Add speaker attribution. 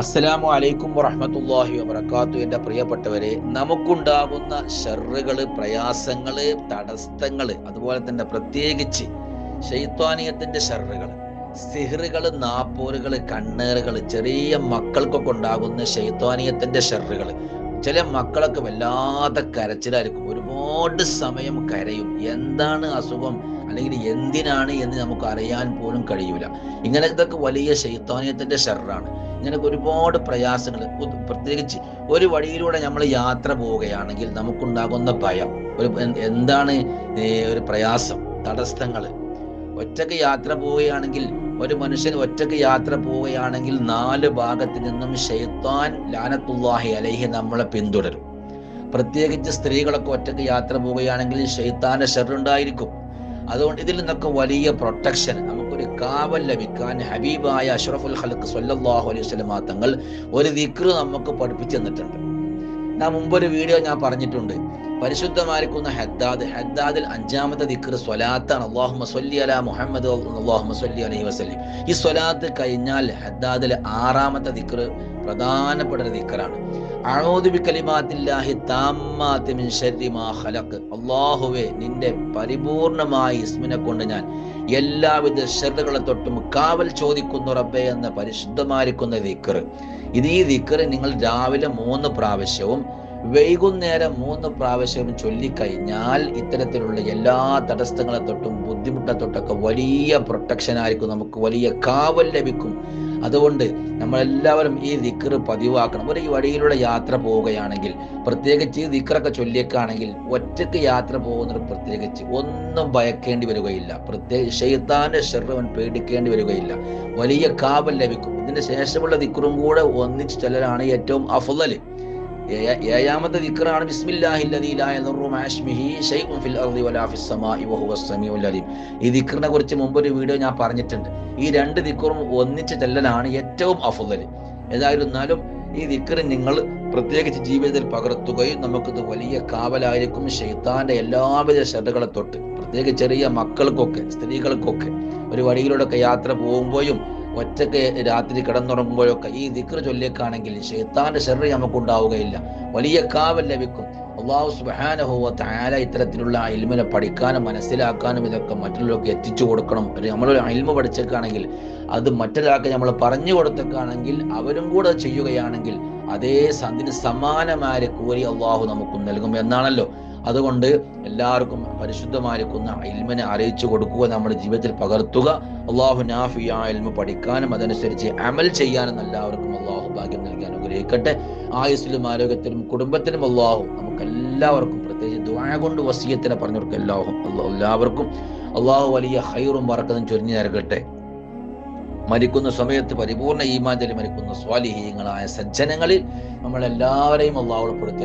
Speaker 1: അസ്സലാമു അലൈക്കും വറഹമത്തല്ലാഹി വബർക്കാത്തു എന്റെ പ്രിയപ്പെട്ടവരെ നമുക്കുണ്ടാകുന്ന ഷെറുകൾ പ്രയാസങ്ങൾ തടസ്സങ്ങൾ അതുപോലെ തന്നെ പ്രത്യേകിച്ച് ശൈത്വാനിയത്തിന്റെ ഷെറുകൾ സിഹറുകൾ നാപ്പോറുകൾ കണ്ണേറുകൾ ചെറിയ മക്കൾക്കൊക്കെ ഉണ്ടാകുന്ന ശൈത്വാനിയത്തിന്റെ ഷെറുകൾ ചില മക്കളൊക്കെ വല്ലാതെ കരച്ചിലായിരിക്കും. ഒരുപാട് സമയം കരയും. എന്താണ് അസുഖം? അല്ലെങ്കിൽ എന്തിനാണ് എന്ന് നമുക്ക് അറിയാൻ പോലും കഴിയൂല. ഇങ്ങനത്തെ വലിയ ശൈത്താനിയത്തിന്റെ ഷെറാണ് ഇങ്ങനെയൊക്കെ ഒരുപാട് പ്രയാസങ്ങൾ. പ്രത്യേകിച്ച് ഒരു വഴിയിലൂടെ നമ്മൾ യാത്ര പോവുകയാണെങ്കിൽ നമുക്കുണ്ടാകുന്ന ഭയം ഒരു എന്താണ് ഒരു പ്രയാസം തടസ്സങ്ങൾ. ഒറ്റയ്ക്ക് യാത്ര പോവുകയാണെങ്കിൽ ഒരു മനുഷ്യൻ ഒറ്റയ്ക്ക് യാത്ര പോവുകയാണെങ്കിൽ നാല് ഭാഗത്ത് നിന്നും ഷെയ്ത്താൻ ലാനത്തുല്ലാഹി അലൈഹി നമ്മളെ പിന്തുടരും. പ്രത്യേകിച്ച് സ്ത്രീകളൊക്കെ ഒറ്റയ്ക്ക് യാത്ര പോവുകയാണെങ്കിൽ ഷെയ്ത്താന്റെ ഷെറുണ്ടായിരിക്കും അതുകൊണ്ട് ഇതിൽ നിന്നൊക്കെ വലിയ പ്രൊട്ടക്ഷൻ നമുക്കൊരു കാവൽ ലഭിക്കാൻ ഹബീബായ അഷ്റഫുൽ ഖൽക്ക് സൊല്ലാഹു അലൈഹി സ്വലമാ തങ്ങൾ ഒരു ദിക്ർ നമുക്ക് പഠിപ്പിച്ചു തന്നിട്ടുണ്ട്. ഞാൻ മുമ്പൊരു വീഡിയോ ഞാൻ പറഞ്ഞിട്ടുണ്ട്. പരിശുദ്ധമായിരിക്കുന്ന ഹദ്ദാദ്. ഹദ്ദാദിൽ അഞ്ചാമത്തെ ദിക്ർ സ്വലാത്താണ്. അള്ളാഹുമ സ്വല്ലി അല മുഹമ്മദ് അള്ളാഹുമ സ്വല്ലി അലൈഹി വസല്ലം. ഈ സ്വലാത്ത് കഴിഞ്ഞാൽ ഹദ്ദാദിലെ ആറാമത്തെ ദിക്ർ പ്രധാനപ്പെട്ട ഒരു ദിക്റാണ്. അള്ളാഹുവെ നിന്റെ പരിപൂർണമായ ഇസ്മിനെ കൊണ്ട് ഞാൻ എല്ലാവിധ ശ്രദ്ധകളെ തൊട്ടും കാവൽ ചോദിക്കുന്നു റബ്ബെ എന്ന പരിശുദ്ധമായിരിക്കുന്ന ദിക്കർ ഇത് ഈ ദിക്കർ നിങ്ങൾ രാവിലെ മൂന്ന് പ്രാവശ്യവും വൈകുന്നേരം മൂന്ന് പ്രാവശ്യം ചൊല്ലിക്കഴിഞ്ഞാൽ ഇത്തരത്തിലുള്ള എല്ലാ തടസ്സങ്ങളെ തൊട്ടും ബുദ്ധിമുട്ടെ തൊട്ടൊക്കെ വലിയ പ്രൊട്ടക്ഷൻ ആയിരിക്കും. നമുക്ക് വലിയ കാവൽ ലഭിക്കും. അതുകൊണ്ട് നമ്മളെല്ലാവരും ഈ ദിക്കർ പതിവാക്കണം. ഒരു വഴിയിലൂടെ യാത്ര പോവുകയാണെങ്കിൽ പ്രത്യേകിച്ച് ഈ ദിക്കറൊക്കെ ചൊല്ലിയേക്കാണെങ്കിൽ ഒറ്റയ്ക്ക് യാത്ര പോകുന്നത് പ്രത്യേകിച്ച് ഒന്നും ഭയക്കേണ്ടി വരികയില്ല. പ്രത്യേക ഷെയ്ത്താന്റെ ഷെറവൻ പേടിക്കേണ്ടി വരികയില്ല. വലിയ കാവൽ ലഭിക്കും. ഇതിന്റെ ശേഷമുള്ള ദിക്കറും കൂടെ ഒന്നിച്ച് ചെല്ലലാണ് ഏറ്റവും അഫലല് ഏഴാമത്തെ ദിക്റാണ് ഈ ദിക്റിനെ കുറിച്ച് മുമ്പ് ഒരു വീഡിയോ ഞാൻ പറഞ്ഞിട്ടുണ്ട്. ഈ രണ്ട് ദിക്കറും ഒന്നിച്ച് ചെല്ലലാണ് ഏറ്റവും അഫുദൽ ഏതായിരുന്നാലും ഈ ദിക്കറ് നിങ്ങൾ പ്രത്യേകിച്ച് ജീവിതത്തിൽ പകർത്തുകയും നമുക്കിത് വലിയ കാവലായിരിക്കും ഷെയ്ത്താന്റെ എല്ലാവിധ ശ്രദ്ധകളെ തൊട്ട്. പ്രത്യേകിച്ച് ചെറിയ മക്കൾക്കൊക്കെ സ്ത്രീകൾക്കൊക്കെ ഒരു വഴിയിലൂടെ യാത്ര പോകുമ്പോഴും ഒറ്റയ്ക്ക് രാത്രി കിടന്നുറങ്ങുമ്പോഴൊക്കെ ഈ ദിക്ർ ചൊല്ലിയേക്കാണെങ്കിൽ ഷെയ്ത്താന്റെ ഷെറി നമുക്കുണ്ടാവുകയില്ല. വലിയ കാവൽ ലഭിക്കും. അള്ളാഹു സുബാനഹുവ താല ഇത്തരത്തിലുള്ള ഇൽമിനെ പഠിക്കാനും മനസ്സിലാക്കാനും ഇതൊക്കെ മറ്റുള്ളവർക്ക് എത്തിച്ചു കൊടുക്കണം. നമ്മളൊരു ഇൽമ പഠിച്ചേക്കാണെങ്കിൽ അത് മറ്റൊരാൾക്ക് നമ്മൾ പറഞ്ഞു കൊടുത്തേക്കാണെങ്കിൽ അവരും കൂടെ ചെയ്യുകയാണെങ്കിൽ അതേ അതിന് സമാനമായ കൂലി അള്ളാഹു നമുക്ക് നൽകും. എന്നാണല്ലോ? അതുകൊണ്ട് എല്ലാവർക്കും പരിശുദ്ധമായിരിക്കുന്ന ഇൽമിനെ അറിയിച്ചു കൊടുക്കുക നമ്മുടെ ജീവിതത്തിൽ പകർത്തുക. അള്ളാഹു നാഫി ആ ഇൽമ പഠിക്കാനും അതനുസരിച്ച് അമൽ ചെയ്യാനും എല്ലാവർക്കും അള്ളാഹു ഭാഗ്യം നൽകി അനുഗ്രഹിക്കട്ടെ. ആയുസ്സിലും ആരോഗ്യത്തിലും കുടുംബത്തിനും അള്ളാഹു നമുക്ക് എല്ലാവർക്കും പ്രത്യേകിച്ച് ദ്വായ കൊണ്ട് വസീയത്തിനെ പറഞ്ഞു കൊടുക്കുക എല്ലാവർക്കും അള്ളാഹു വലിയ ഹൈറും വറക്കതും ചൊരിഞ്ഞു നൽകട്ടെ. മരിക്കുന്ന സമയത്ത് പരിപൂർണ ഈമാഞ്ചലി മരിക്കുന്ന സ്വാലിഹീങ്ങളായ സജ്ജനങ്ങളിൽ നമ്മളെല്ലാവരെയും അള്ളാഹു ഉൾപ്പെടുത്തി